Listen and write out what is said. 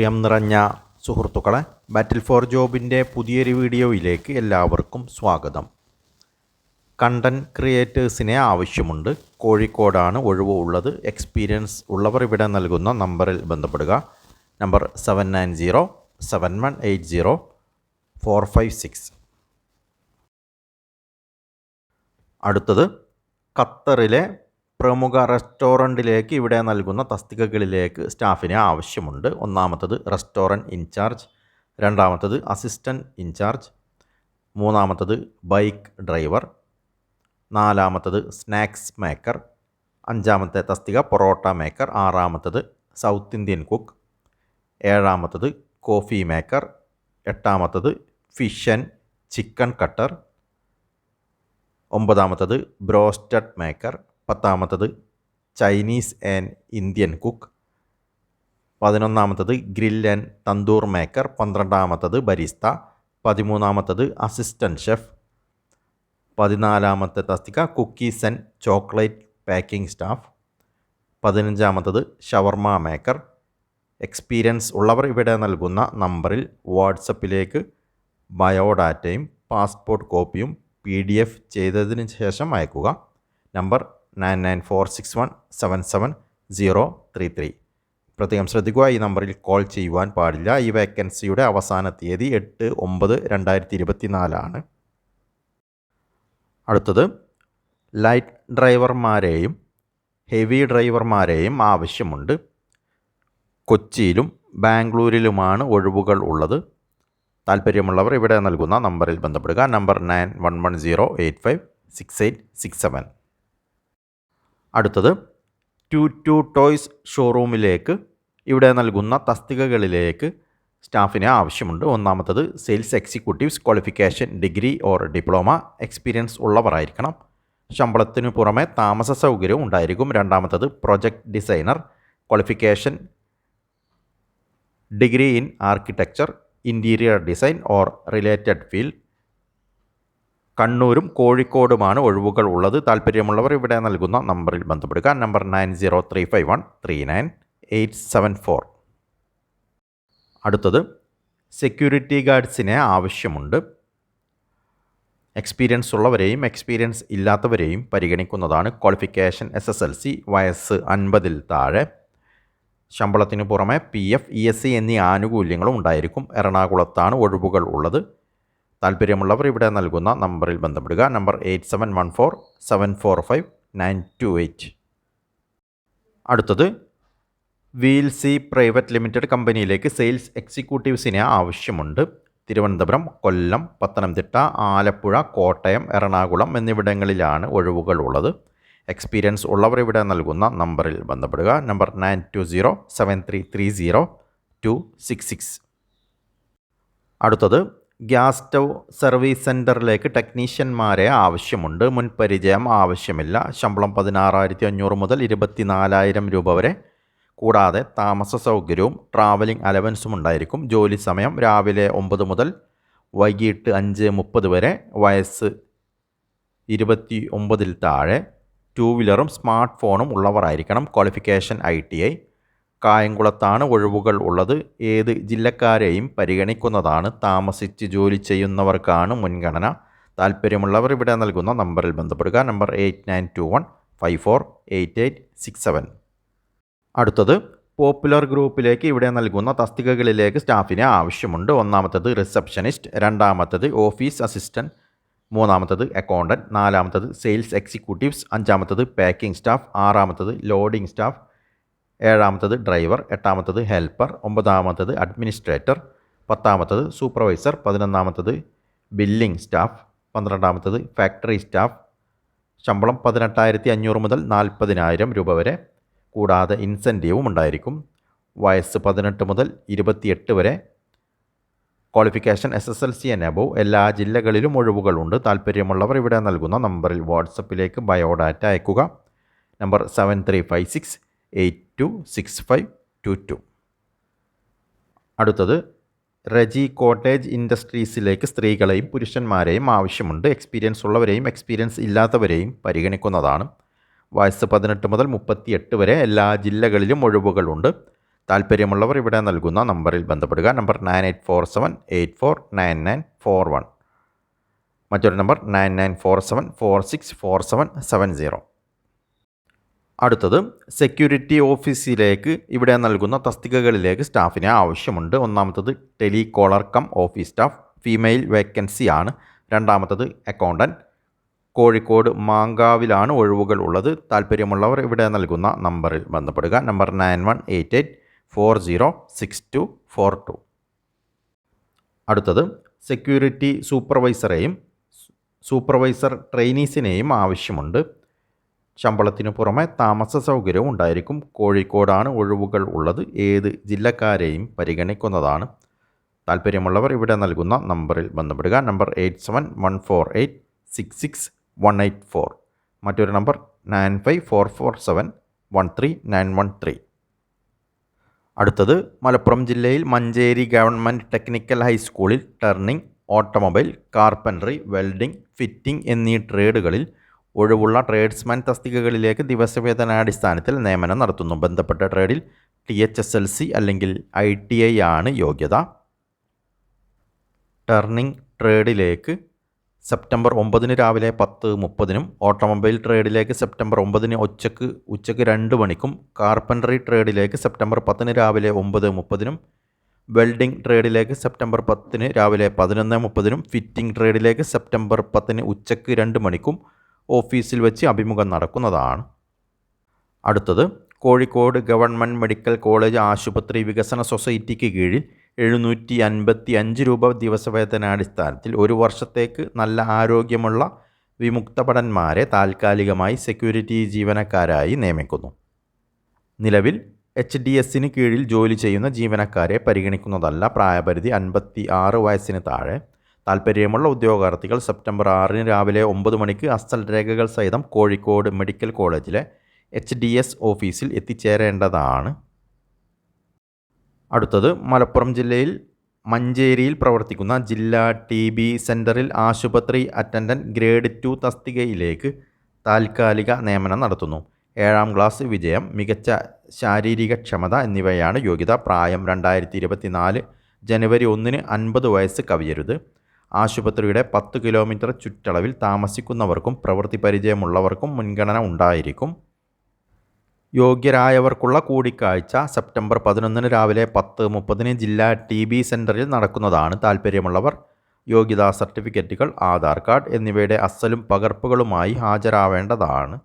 പ്രിയം നിറഞ്ഞ സുഹൃത്തുക്കളെ ബാറ്റിൽ ഫോർ ജോബിന്റെ പുതിയൊരു വീഡിയോയിലേക്ക് എല്ലാവർക്കും സ്വാഗതം. കണ്ടന്റ് ക്രിയേറ്റേഴ്സിനെ ആവശ്യമുണ്ട്. കോഴിക്കോടാണ് ഒഴിവ് ഉള്ളത്. എക്സ്പീരിയൻസ് ഉള്ളവർ ഇവിടെ നൽകുന്ന നമ്പറിൽ ബന്ധപ്പെടുക. Number seven nine zero seven one eight zero four five six അടുത്തത് ഖത്തറിലെ പ്രമുഖ റെസ്റ്റോറന്റിലേക്ക് ഇവിടെ നൽകുന്ന തസ്തികകളിലേക്ക് സ്റ്റാഫിനെ ആവശ്യമുണ്ട്. ഒന്നാമത്തത് റെസ്റ്റോറന്റ് ഇൻചാർജ് രണ്ടാമത്തത് അസിസ്റ്റന്റ് ഇൻചാർജ് മൂന്നാമത്തത് ബൈക്ക് ഡ്രൈവർ നാലാമത്തത് സ്നാക്സ് മേക്കർ അഞ്ചാമത്തെ തസ്തിക പൊറോട്ട മേക്കർ ആറാമത്തത് സൗത്ത് ഇന്ത്യൻ കുക്ക് ഏഴാമത്തത് കോഫി മേക്കർ എട്ടാമത്തത് ഫിഷ് ആൻഡ് ചിക്കൻ കട്ടർ ഒമ്പതാമത്തത് ബ്രോസ്റ്റഡ് മേക്കർ പത്താമത്തത് ചൈനീസ് ആൻഡ് ഇന്ത്യൻ കുക്ക്. പതിനൊന്നാമത്തത് ഗ്രിൽ ആൻഡ് തന്തൂർ മേക്കർ. പന്ത്രണ്ടാമത്തത് ബരിസ്ത. പതിമൂന്നാമത്തത് അസിസ്റ്റന്റ് ഷെഫ്. പതിനാലാമത്തെ തസ്തിക cookies and chocolate packing staff. പതിനഞ്ചാമത്തത് shawarma maker. Experience ഉള്ളവർ ഇവിടെ നൽകുന്ന നമ്പറിൽ വാട്സപ്പിലേക്ക് ബയോഡാറ്റയും പാസ്പോർട്ട് കോപ്പിയും പി ഡി എഫ് ചെയ്തതിന് ശേഷം അയക്കുക. Number nine nine four six one seven seven zero three three. പ്രത്യേകം ശ്രദ്ധിക്കുക ഈ നമ്പറിൽ കോൾ ചെയ്യുവാൻ പാടില്ല. ഈ വേക്കൻസിയുടെ അവസാന തീയതി എട്ട് ഒമ്പത് രണ്ടായിരത്തി ഇരുപത്തി നാലാണ് അടുത്തത് ലൈറ്റ് ഡ്രൈവർമാരെയും ഹെവി ഡ്രൈവർമാരെയും ആവശ്യമുണ്ട്. കൊച്ചിയിലും ബാംഗ്ലൂരിലുമാണ് ഒഴിവുകൾ ഉള്ളത്. താല്പര്യമുള്ളവർ ഇവിടെ നൽകുന്ന നമ്പറിൽ ബന്ധപ്പെടുക. Number nine one one zero eight five six eight six seven. അടുത്തത് ടു ടു ടോയ്സ് ഷോറൂമിലേക്ക് ഇവിടെ നൽകുന്ന തസ്തികകളിലേക്ക് സ്റ്റാഫിന് ആവശ്യമുണ്ട്. ഒന്നാമത്തത് sales executives qualification degree or diploma experience ഉള്ളവരായിരിക്കണം. ശമ്പളത്തിന് പുറമെ താമസ സൗകര്യവും ഉണ്ടായിരിക്കും. രണ്ടാമത്തത് project designer qualification degree in architecture interior design or related field. കണ്ണൂരും കോഴിക്കോടുമാണ് ഒഴിവുകൾ ഉള്ളത്. താല്പര്യമുള്ളവർ ഇവിടെ നൽകുന്ന നമ്പറിൽ ബന്ധപ്പെടുക. Number nine zero three five one three nine eight seven four. അടുത്തത് സെക്യൂരിറ്റി ഗാർഡ്സിനെ ആവശ്യമുണ്ട്. എക്സ്പീരിയൻസ് ഉള്ളവരെയും എക്സ്പീരിയൻസ് ഇല്ലാത്തവരെയും പരിഗണിക്കുന്നതാണ് qualification S S L C വയസ്സ് അൻപതിൽ താഴെ. ശമ്പളത്തിന് പുറമെ P F E S C എന്നീ ആനുകൂല്യങ്ങളും ഉണ്ടായിരിക്കും. എറണാകുളത്താണ് ഒഴിവുകൾ ഉള്ളത്. താല്പര്യമുള്ളവർ ഇവിടെ നൽകുന്ന നമ്പറിൽ ബന്ധപ്പെടുക. Number eight seven one four seven four five nine two eight. അടുത്തത് വീൽ സി പ്രൈവറ്റ് ലിമിറ്റഡ് കമ്പനിയിലേക്ക് സെയിൽസ് എക്സിക്യൂട്ടീവ്സിനെ ആവശ്യമുണ്ട്. തിരുവനന്തപുരം കൊല്ലം പത്തനംതിട്ട ആലപ്പുഴ കോട്ടയം എറണാകുളം എന്നിവിടങ്ങളിലാണ് ഒഴിവുകൾ ഉള്ളത് എക്സ്പീരിയൻസ് ഉള്ളവർ ഇവിടെ നൽകുന്ന നമ്പറിൽ ബന്ധപ്പെടുക. Number nine two zero seven three three zero two six six. അടുത്തത് ഗ്യാസ് സ്റ്റൗ സർവീസ് സെന്ററിലേക്ക് ടെക്നീഷ്യന്മാരെ ആവശ്യമുണ്ട്. മുൻപരിചയം ആവശ്യമില്ല. ശമ്പളം പതിനാറായിരത്തി അഞ്ഞൂറ് മുതൽ ഇരുപത്തിനാലായിരം രൂപ വരെ. കൂടാതെ താമസ സൗകര്യവും ട്രാവലിംഗ് അലവൻസും ഉണ്ടായിരിക്കും. ജോലി സമയം രാവിലെ ഒമ്പത് മുതൽ വൈകിട്ട് അഞ്ച് മുപ്പത് വരെ. വയസ്സ് ഇരുപത്തി ഒമ്പതിൽ താഴെ. ടൂ വീലറും സ്മാർട്ട് ഫോണും ഉള്ളവരായിരിക്കണം. Qualification I T I. കായംകുളത്താണ് ഒഴിവുകൾ ഉള്ളത്. ഏത് ജില്ലക്കാരെയും പരിഗണിക്കുന്നതാണ്. താമസിച്ച് ജോലി ചെയ്യുന്നവർക്കാണ് മുൻഗണന. താല്പര്യമുള്ളവർ ഇവിടെ നൽകുന്ന നമ്പറിൽ ബന്ധപ്പെടുക. Number eight nine two one five four eight eight six seven. അടുത്തത് പോപ്പുലർ ഗ്രൂപ്പിലേക്ക് ഇവിടെ നൽകുന്ന തസ്തികകളിലേക്ക് സ്റ്റാഫിനെ ആവശ്യമുണ്ട്. ഒന്നാമത്തത് റിസപ്ഷനിസ്റ്റ് രണ്ടാമത്തത് ഓഫീസ് അസിസ്റ്റന്റ് മൂന്നാമത്തത് അക്കൗണ്ടന്റ് നാലാമത്തത് സെയിൽസ് എക്സിക്യൂട്ടീവ്സ് അഞ്ചാമത്തത് പാക്കിംഗ് സ്റ്റാഫ് ആറാമത്തത് ലോഡിംഗ് സ്റ്റാഫ് ഏഴാമത്തത് ഡ്രൈവർ എട്ടാമത്തത് ഹെൽപ്പർ ഒമ്പതാമത്തത് അഡ്മിനിസ്ട്രേറ്റർ പത്താമത്തത് സൂപ്പർവൈസർ പതിനൊന്നാമത്തത് ബില്ലിംഗ് സ്റ്റാഫ് പന്ത്രണ്ടാമത്തത് ഫാക്ടറി സ്റ്റാഫ്. ശമ്പളം പതിനെട്ടായിരത്തി അഞ്ഞൂറ് മുതൽ നാൽപ്പതിനായിരം രൂപ വരെ. കൂടാതെ ഇൻസെന്റീവും ഉണ്ടായിരിക്കും. വയസ്സ് പതിനെട്ട് മുതൽ ഇരുപത്തിയെട്ട് വരെ. Qualification S S L C and above എല്ലാ ജില്ലകളിലും ഒഴിവുകളുണ്ട് താല്പര്യമുള്ളവർ ഇവിടെ നൽകുന്ന നമ്പറിൽ വാട്സപ്പിലേക്ക് ബയോഡാറ്റ അയക്കുക. Number seven three five six eight two six five two two. അടുത്തത് റജി കോട്ടേജ് ഇൻഡസ്ട്രീസിലേക്ക് സ്ത്രീകളെയും പുരുഷന്മാരെയും ആവശ്യമുണ്ട്. എക്സ്പീരിയൻസ് ഉള്ളവരെയും എക്സ്പീരിയൻസ് ഇല്ലാത്തവരെയും പരിഗണിക്കുന്നതാണ്. വയസ്സ് പതിനെട്ട് മുതൽ മുപ്പത്തിയെട്ട് വരെ എല്ലാ ജില്ലകളിലും ഒഴിവുകളുണ്ട്. താല്പര്യമുള്ളവർ ഇവിടെ നൽകുന്ന നമ്പറിൽ ബന്ധപ്പെടുക. Number nine eight four seven eight four nine nine four one. മറ്റൊരു number nine nine four seven four six four seven seven zero. അടുത്തത് സെക്യൂരിറ്റി ഓഫീസിലേക്ക് ഇവിടെ നൽകുന്ന തസ്തികകളിലേക്ക് സ്റ്റാഫിനെ ആവശ്യമുണ്ട്. ഒന്നാമത്തത് telecaller cum office staff female vacancy ആണ്. രണ്ടാമത്തത് അക്കൗണ്ടന്റ് കോഴിക്കോട് മാങ്കാവിലാണ് ഒഴിവുകൾ ഉള്ളത്. താല്പര്യമുള്ളവർ ഇവിടെ നൽകുന്ന നമ്പറിൽ ബന്ധപ്പെടുക. Number nine one eight eight four zero six two four two. അടുത്തത് സെക്യൂരിറ്റി സൂപ്പർവൈസറെയും സൂപ്പർവൈസർ ട്രെയിനീസിനെയും ആവശ്യമുണ്ട്. ശമ്പളത്തിനു പുറമെ താമസ സൗകര്യവും ഉണ്ടായിരിക്കും. കോഴിക്കോടാണ് ഒഴിവുകൾ ഉള്ളത്. ഏത് ജില്ലക്കാരെയും പരിഗണിക്കുന്നതാണ്. താല്പര്യമുള്ളവർ ഇവിടെ നൽകുന്ന നമ്പറിൽ ബന്ധപ്പെടുക. Number eight seven one four eight six six one eight four. മറ്റൊരു number nine five four four seven one three nine one three. അടുത്തത് മലപ്പുറം ജില്ലയിൽ മഞ്ചേരി ഗവൺമെന്റ് ടെക്നിക്കൽ ഹൈസ്കൂളിൽ turning automobile carpentry welding fitting എന്നീ ട്രേഡുകളിൽ ഒഴിവുള്ള ട്രേഡ്സ്മാൻ തസ്തികകളിലേക്ക് ദിവസവേതനാടിസ്ഥാനത്തിൽ നിയമനം നടത്തുന്നു. ബന്ധപ്പെട്ട ട്രേഡിൽ T H S L C അല്ലെങ്കിൽ ഐ ടി ഐ ആണ് യോഗ്യത. ടേർണിംഗ് ട്രേഡിലേക്ക് സെപ്റ്റംബർ ഒമ്പതിന് രാവിലെ പത്ത് മുപ്പതിനും ഓട്ടോമൊബൈൽ ട്രേഡിലേക്ക് സെപ്റ്റംബർ ഒമ്പതിന് ഉച്ചയ്ക്ക് ഉച്ചയ്ക്ക് രണ്ട് മണിക്കും കാർപ്പൻട്രി ട്രേഡിലേക്ക് സെപ്റ്റംബർ പത്തിന് രാവിലെ ഒമ്പത് മുപ്പതിനും വെൽഡിംഗ് ട്രേഡിലേക്ക് സെപ്റ്റംബർ പത്തിന് രാവിലെ പതിനൊന്ന് മുപ്പതിനും ഫിറ്റിംഗ് ട്രേഡിലേക്ക് സെപ്റ്റംബർ പത്തിന് ഉച്ചയ്ക്ക് രണ്ട് മണിക്കും ഓഫീസിൽ വെച്ച് അഭിമുഖം നടക്കുന്നതാണ്. അടുത്തത് കോഴിക്കോട് ഗവൺമെന്റ് മെഡിക്കൽ കോളേജ് ആശുപത്രി വികസന സൊസൈറ്റിക്ക് കീഴിൽ എഴുന്നൂറ്റി അൻപത്തി അഞ്ച് രൂപ ദിവസവേതനാടിസ്ഥാനത്തിൽ ഒരു വർഷത്തേക്ക് നല്ല ആരോഗ്യമുള്ള വിമുക്തഭടന്മാരെ താൽക്കാലികമായി സെക്യൂരിറ്റി ജീവനക്കാരായി നിയമിക്കുന്നു. നിലവിൽ എച്ച് ഡി എസിന് കീഴിൽ ജോലി ചെയ്യുന്ന ജീവനക്കാരെ പരിഗണിക്കുന്നതല്ല പ്രായപരിധി അൻപത്തി ആറ് വയസ്സിന് താഴെ താൽപ്പര്യമുള്ള ഉദ്യോഗാർത്ഥികൾ സെപ്റ്റംബർ ആറിന് രാവിലെ ഒമ്പത് മണിക്ക് അസൽ രേഖകൾ സഹിതം കോഴിക്കോട് മെഡിക്കൽ കോളേജിലെ എച്ച് ഡി എസ് ഓഫീസിൽ എത്തിച്ചേരേണ്ടതാണ്. അടുത്തത് മലപ്പുറം ജില്ലയിൽ മഞ്ചേരിയിൽ പ്രവർത്തിക്കുന്ന ജില്ലാ ടി ബി സെന്ററിൽ ആശുപത്രി അറ്റൻഡന്റ് ഗ്രേഡ് ടു തസ്തികയിലേക്ക് താൽക്കാലിക നിയമനം നടത്തുന്നു. ഏഴാം ക്ലാസ് വിജയം മികച്ച ശാരീരിക ക്ഷമത എന്നിവയാണ് യോഗ്യത പ്രായം രണ്ടായിരത്തി ഇരുപത്തിനാല് ജനുവരി ഒന്നിന് അൻപത് വയസ്സ് കവിയരുത്. ആശുപത്രിയുടെ പത്ത് കിലോമീറ്റർ ചുറ്റളവിൽ താമസിക്കുന്നവർക്കും പ്രവൃത്തി പരിചയമുള്ളവർക്കും മുൻഗണന ഉണ്ടായിരിക്കും. യോഗ്യരായവർക്കുള്ള കൂടിക്കാഴ്ച സെപ്റ്റംബർ പതിനൊന്നിന് രാവിലെ പത്ത് മുപ്പതിന് ജില്ലാ ടി ബി സെന്ററിൽ നടക്കുന്നതാണ് താൽപ്പര്യമുള്ളവർ. യോഗ്യതാ സർട്ടിഫിക്കറ്റുകൾ ആധാർ കാർഡ് എന്നിവയുടെ അസലും പകർപ്പുകളുമായി ഹാജരാവേണ്ടതാണ്.